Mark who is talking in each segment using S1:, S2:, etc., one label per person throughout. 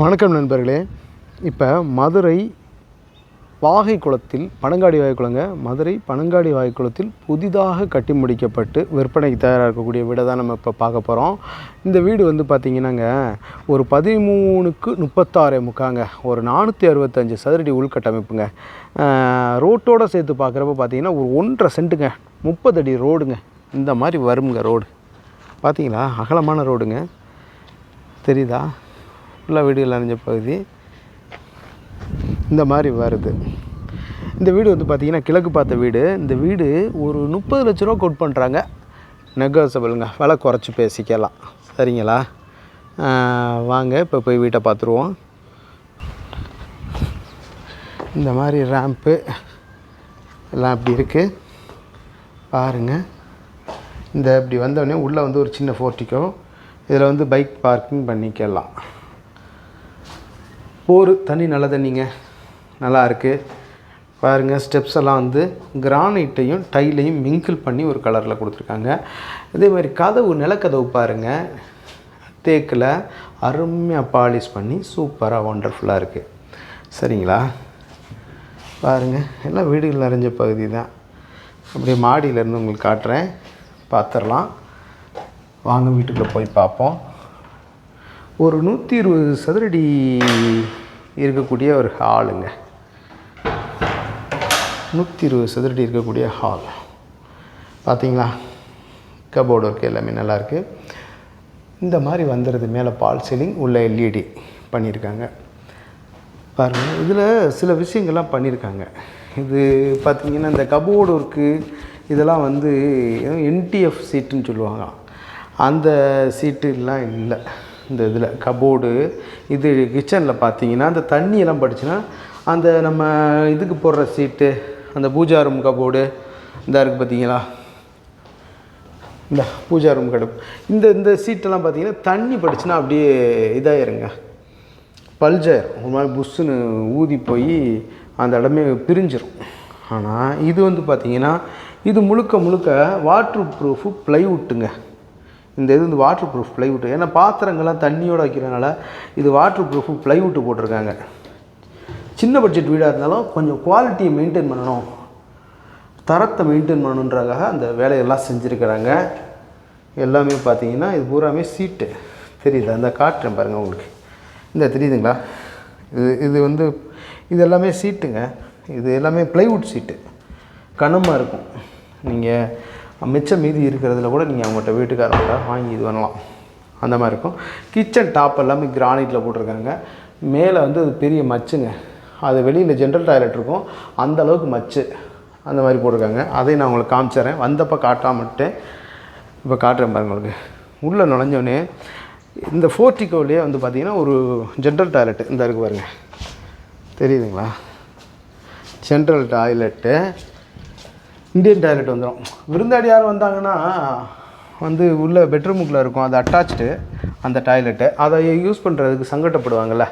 S1: வணக்கம் நண்பர்களே. இப்போ மதுரை வாகை குளத்தில் பனங்காடி வாகை குளங்க மதுரை பனங்காடி வாகை குளத்தில் புதிதாக கட்டி முடிக்கப்பட்டு விற்பனைக்கு தயாராக இருக்கக்கூடிய வீடை தான் நம்ம இப்போ பார்க்க போகிறோம் இந்த வீடு வந்து பார்த்திங்கன்னாங்க ஒரு பதிமூணுக்கு முப்பத்தாறு முக்காங்க. ஒரு நானூற்றி அறுபத்தஞ்சு சதுரடி உள்கட்டமைப்புங்க. ரோட்டோடு சேர்த்து பார்க்குறப்ப பார்த்தீங்கன்னா ஒரு ஒன்றரை சென்ட்டுங்க. முப்பது அடி ரோடுங்க. இந்த மாதிரி வருங்க ரோடு. பார்த்தீங்களா அகலமான ரோடுங்க. தெரியுதா? ஃபுல்லாக வீடுகள் அணிஞ்ச பகுதி. இந்த மாதிரி வருது. இந்த வீடு வந்து பார்த்திங்கன்னா கிழக்கு பார்த்த வீடு. இந்த வீடு ஒரு முப்பது லட்ச ரூபா கொட் பண்ணுறாங்க நெகோசபிளுங்க விலை குறைச்சி பேசிக்கலாம். சரிங்களா? வாங்க இப்போ போய் வீட்டை பார்த்துருவோம். இந்த மாதிரி ரேம்ப்பு எல்லாம் அப்படி இருக்குது பாருங்கள் இந்த இப்படி வந்தோடனே உள்ளே வந்து ஒரு சின்ன ஃபோர்ட்டிக்கோ இதில் வந்து பைக் பார்க்கிங் பண்ணிக்கலாம். போர் தண்ணி நல்ல தண்ணிங்க. நல்லா இருக்குது பாருங்கள் ஸ்டெப்ஸ் எல்லாம் வந்து கிரானைட்டையும் டைலையும் மிங்கிள் பண்ணி ஒரு கலரில் கொடுத்துருக்காங்க. இதே மாதிரி கதவு நிலக்கதவு பாருங்கள் தேக்கில் அருமையாக பாலிஷ் பண்ணி சூப்பராக ஒண்டர்ஃபுல்லாக இருக்குது சரிங்களா? பாருங்கள் எல்லாம் வீடுகள் நிறைஞ்ச பகுதி தான். அப்படியே மாடியிலேருந்து உங்களுக்கு காட்டுறேன். பார்த்துடலாம் வாங்க வீட்டுக்குள்ளே போய் பார்ப்போம். ஒரு நூற்றி இருபது சதுரடி இருக்கக்கூடிய ஒரு ஹாலுங்க. நூற்றி இருபது சதுரடி இருக்கக்கூடிய ஹால். பார்த்தீங்களா கபோர்டு ஒர்க் எல்லாமே நல்லாயிருக்கு இந்த மாதிரி வந்துடுது மேலே பால் சீலிங் உள்ள எல்இடி பண்ணியிருக்காங்க பாருங்கள் இதில் சில விஷயங்கள்லாம் பண்ணியிருக்காங்க இது பார்த்திங்கன்னா இந்த கபோர்டு ஒர்க்கு இதெல்லாம் வந்து என்டிஎஃப் சீட்டுன்னு சொல்லுவாங்க அந்த சீட்டுலாம் இல்லை. இந்த இதில் கபோர்டு இது கிச்சனில் பார்த்தீங்கன்னா அந்த தண்ணியெல்லாம் படிச்சுன்னா அந்த நம்ம இதுக்கு போடுற சீட்டு அந்த பூஜா ரூம் கபோர்டு இந்த இருக்குது பார்த்தீங்களா? இந்த பூஜா ரூம் கடுப்பு இந்த இந்த சீட்டெல்லாம் பார்த்தீங்கன்னா தண்ணி படிச்சுன்னா அப்படியே இதாயிருங்க. பல்ஜாயிரும் ஒரு மாதிரி புஷ்ஷுன்னு ஊதி போய் அந்த இடமே பிரிஞ்சிடும் ஆனால் இது வந்து பார்த்திங்கன்னா இது முழுக்க முழுக்க வாட்ரு ப்ரூஃபு ப்ளைவுட்டுங்க இந்த இது வந்து வாட்ரு ப்ரூஃப் ப்ளைவுட்டு ஏன்னா பாத்திரங்கள்லாம் தண்ணியோடு வைக்கிறனால இது வாட்ரு ப்ரூஃப் ப்ளைவுட்டு போட்டிருக்காங்க. சின்ன பட்ஜெட் வீடாக இருந்தாலும் கொஞ்சம் குவாலிட்டியை மெயின்டைன் பண்ணணும். தரத்தை மெயின்டைன் பண்ணணுன்றக்காக அந்த வேலையெல்லாம் செஞ்சுருக்கிறாங்க. எல்லாமே பார்த்தீங்கன்னா இது பூராமே சீட்டு. தெரியுது? அந்த காட்டுறேன் பாருங்கள் உங்களுக்கு. இந்த தெரியுதுங்களா? இது இது வந்து இது எல்லாமே சீட்டுங்க. இது எல்லாமே ப்ளைவுட் சீட்டு. கனமாக இருக்கும். நீங்கள் மிச்சம் மீதி இருக்கிறதுல கூட நீங்கள் அவங்கள்ட்ட வீட்டுக்காரங்கள்ட்ட வாங்கி இது பண்ணலாம். அந்த மாதிரி இருக்கும். கிச்சன் டாப் எல்லாமே கிரானைட்டில் போட்டிருக்காங்க. மேலே வந்து அது பெரிய மச்சுங்க. அது வெளியில் ஜென்ரல் டாய்லெட் இருக்கும். அந்த அளவுக்கு மச்சு. அந்த மாதிரி போட்டிருக்காங்க. அதையும் நான் உங்களுக்கு காமிச்சிடுறேன் வந்தப்போ காட்டாமட்டேன் இப்போ காட்டுறேன் பாருங்க உங்களுக்கு. உள்ளே நுழைஞ்சோடனே இந்த ஃபோர்டிகோலேயே வந்து பார்த்தீங்கன்னா ஒரு ஜென்ரல் டாய்லெட்டு இந்த இருக்கு பாருங்கள் தெரியுதுங்களா? ஜென்ரல் டாய்லெட்டு இந்தியன் டாய்லெட் வந்துடும் விருந்தாடி யார் வந்தாங்கன்னா வந்து உள்ள பெட்ரூமுக்குள்ளே இருக்கும். அது அட்டாச்சு அந்த டாய்லெட்டு. அதை யூஸ் பண்ணுறதுக்கு சங்கட்டப்படுவாங்கள்ல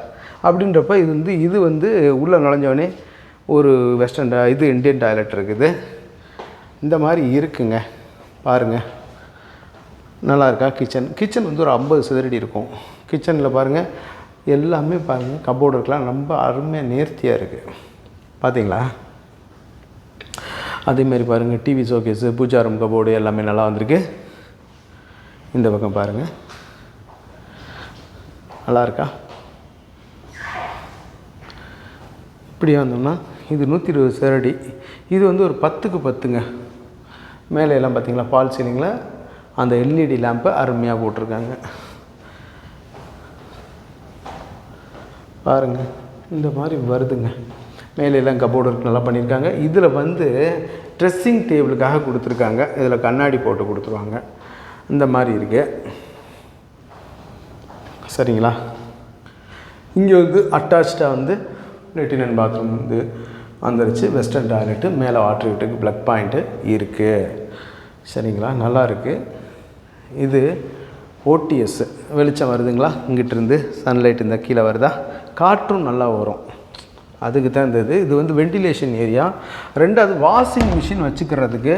S1: அப்படின்றப்ப இது வந்து இது வந்து உள்ளே நுழைஞ்சவொடனே ஒரு வெஸ்டர்ன் டா- இது இந்தியன் டாய்லெட் இருக்குது. இந்த மாதிரி இருக்குங்க. பாருங்கள் நல்லா இருக்கா? கிச்சன் கிச்சன் வந்து ஒரு ஐம்பது சதுரடி இருக்கும். கிச்சனில் பாருங்கள் எல்லாமே பாருங்கள் கபோர்டுக்கெலாம் ரொம்ப அருமையாக நேர்த்தியாக இருக்குது பார்த்தீங்களா அதேமாரி பாருங்கள் TV showcase pooja room cupboard எல்லாமே நல்லா வந்திருக்கு. இந்த பக்கம் பாருங்கள் நல்லா இருக்கா? இப்படியே வந்தோம்னா இது நூற்றி இருபது சரடி. இது வந்து ஒரு பத்துக்கு பத்துங்க. மேலே எல்லாம் பார்த்தீங்களா பால் சீலிங்கில் அந்த எல்இடி லேம்பை அருமையாக போட்டிருக்காங்க. பாருங்க இந்த மாதிரி வருதுங்க. மேலே எல்லாம் கபோர்டு ஒர்க் நல்லா பண்ணியிருக்காங்க. இதில் வந்து ட்ரெஸ்ஸிங் டேபிளுக்காக கொடுத்துருக்காங்க. இதில் கண்ணாடி போட்டு கொடுத்துருவாங்க. இந்த மாதிரி இருக்குது சரிங்களா? இங்கே வந்து அட்டாச்சாக வந்து லெட்டினன் பாத்ரூம் வந்து வந்துருச்சு. வெஸ்டர்ன் டாய்லெட்டு மேலே வாட்டர் வீட்டுக்கு ப்ளக் பாயிண்ட்டு இருக்குது சரிங்களா? நல்லா இருக்குது இது ஓடிஎஸ் வெளிச்சம் வருதுங்களா? இங்கிட்டிருந்து சன்லைட் இந்த கீழே வருதா? காற்றும் நல்லா வரும். அதுக்கு தான் இந்த இது. இது வந்து வெண்டிலேஷன் ஏரியா ரெண்டாவது வாஷிங் மிஷின் வச்சுக்கிறதுக்கு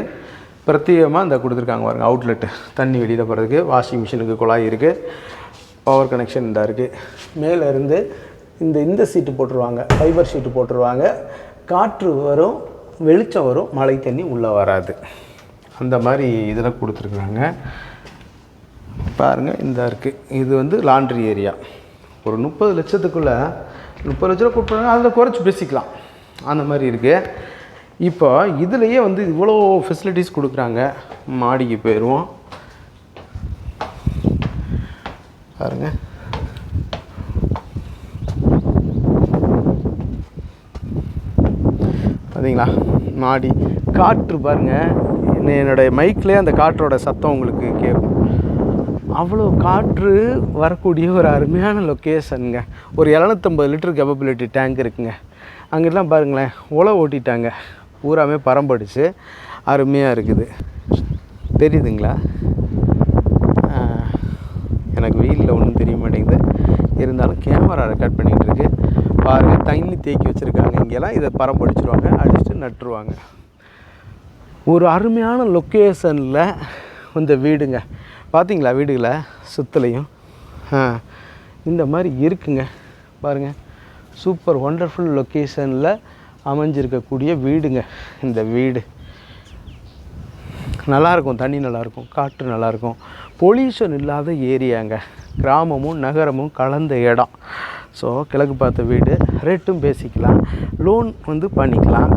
S1: பிரத்யேகமாக இந்த கொடுத்துருக்காங்க பாருங்கள் அவுட்லெட்டு தண்ணி வெளியில் போகிறதுக்கு வாஷிங் மிஷினுக்கு குழாய் இருக்குது பவர் கனெக்ஷன் இந்த இருக்குது மேலேருந்து இந்த இந்த சீட்டு போட்டுருவாங்க ஃபைபர் சீட்டு போட்டுருவாங்க. காற்று வரும் வெளிச்சம் வரும் மழை தண்ணி உள்ளே வராது. அந்த மாதிரி இதில் கொடுத்துருக்குறாங்க பாருங்கள் இந்த இருக்குது இது வந்து லாண்ட்ரி ஏரியா ஒரு முப்பது லட்சத்துக்குள்ளே முப்பது லட்ச ரூபா கொடுப்பாங்க. அதில் குறைச்சி பேசிக்கலாம். அந்த மாதிரி இருக்குது இப்போ இதுலேயே வந்து இவ்வளோ ஃபெசிலிட்டிஸ் கொடுக்குறாங்க. மாடிக்கு போயிடுவோம். பாருங்க. பார்த்தீங்களா மாடி. காற்று பாருங்கள் என்ன- என்னுடைய மைக்லேயே அந்த காற்றோட சத்தம் உங்களுக்கு கேட்கும். அவ்வளோ காற்று வரக்கூடிய ஒரு அருமையான லொக்கேஷனுங்க ஒரு இரநூத்தம்பது லிட்டர் கேப்பபிலிட்டி டேங்க் இருக்குங்க. அங்கெல்லாம் பாருங்களேன் உலை ஓட்டிட்டாங்க. பூராமே பரம்படிச்சு அருமையாக இருக்குது. தெரியுதுங்களா? எனக்கு வெயிலில் ஒன்றும் தெரிய மாட்டேங்குது. இருந்தாலும் கேமரா ரெக்கார்ட் பண்ணிகிட்டு இருக்கு. பாருங்கள் தண்ணி தேக்கி வச்சுருக்காங்க. இங்கெல்லாம் இதை பரம்படிச்சிருவாங்க அடிச்சுட்டு நட்டுருவாங்க. ஒரு அருமையான லொக்கேஷனில் இந்த வீடுங்க. பார்த்தீங்களா வீடுகளை? சுற்றுலையும் இந்த மாதிரி இருக்குங்க. பாருங்கள் சூப்பர் ஒண்டர்ஃபுல் லொக்கேஷனில் அமைஞ்சிருக்கக்கூடிய வீடுங்க இந்த வீடு. நல்லாயிருக்கும் தண்ணி நல்லாயிருக்கும் காற்று நல்லாயிருக்கும் பொல்யூஷன் இல்லாத ஏரியாங்க. கிராமமும் நகரமும் கலந்த இடம். ஸோ கிழக்கு பார்த்த வீடு. ரேட்டும் பேசிக்கலாம். லோன் வந்து பண்ணிக்கலாம்.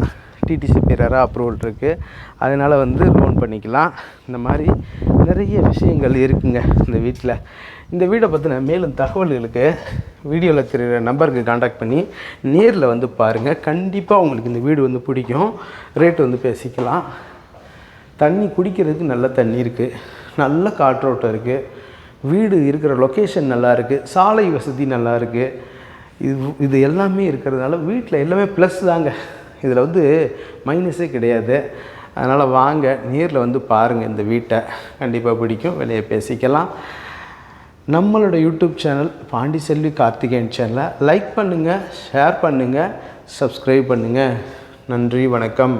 S1: டிடிசி பிறரா அப்ரூவல் இருக்குது அதனால் வந்து லோன் பண்ணிக்கலாம். இந்த மாதிரி நிறைய விஷயங்கள் இருக்குங்க இந்த வீட்டில் இந்த வீடை பற்றின மேலும் தகவல்களுக்கு வீடியோவில் தெரிகிற நம்பருக்கு காண்டாக்ட் பண்ணி நேரில் வந்து பாருங்கள் கண்டிப்பாக உங்களுக்கு இந்த வீடு வந்து பிடிக்கும். ரேட்டு வந்து பேசிக்கலாம். தண்ணி குடிக்கிறதுக்கு நல்ல தண்ணி இருக்குது நல்ல காற்றோட்டம் இருக்குது வீடு இருக்கிற லொக்கேஷன் நல்லா இருக்குது சாலை வசதி நல்லா இருக்குது இது இது எல்லாமே இருக்கிறதுனால வீட்டில் எல்லாமே ப்ளஸ் தாங்க. இதில் வந்து மைனஸே கிடையாது. அதனால் வாங்க நேரில் வந்து பாருங்கள் இந்த வீட்டை. கண்டிப்பாக பிடிக்கும். வெளியே பேசிக்கலாம். நம்மளோட யூடியூப் சேனல் பாண்டி செல்வி கார்த்திகேயன் சேனலை லைக் பண்ணுங்கள் ஷேர் பண்ணுங்கள் சப்ஸ்கிரைப் பண்ணுங்கள் நன்றி வணக்கம்.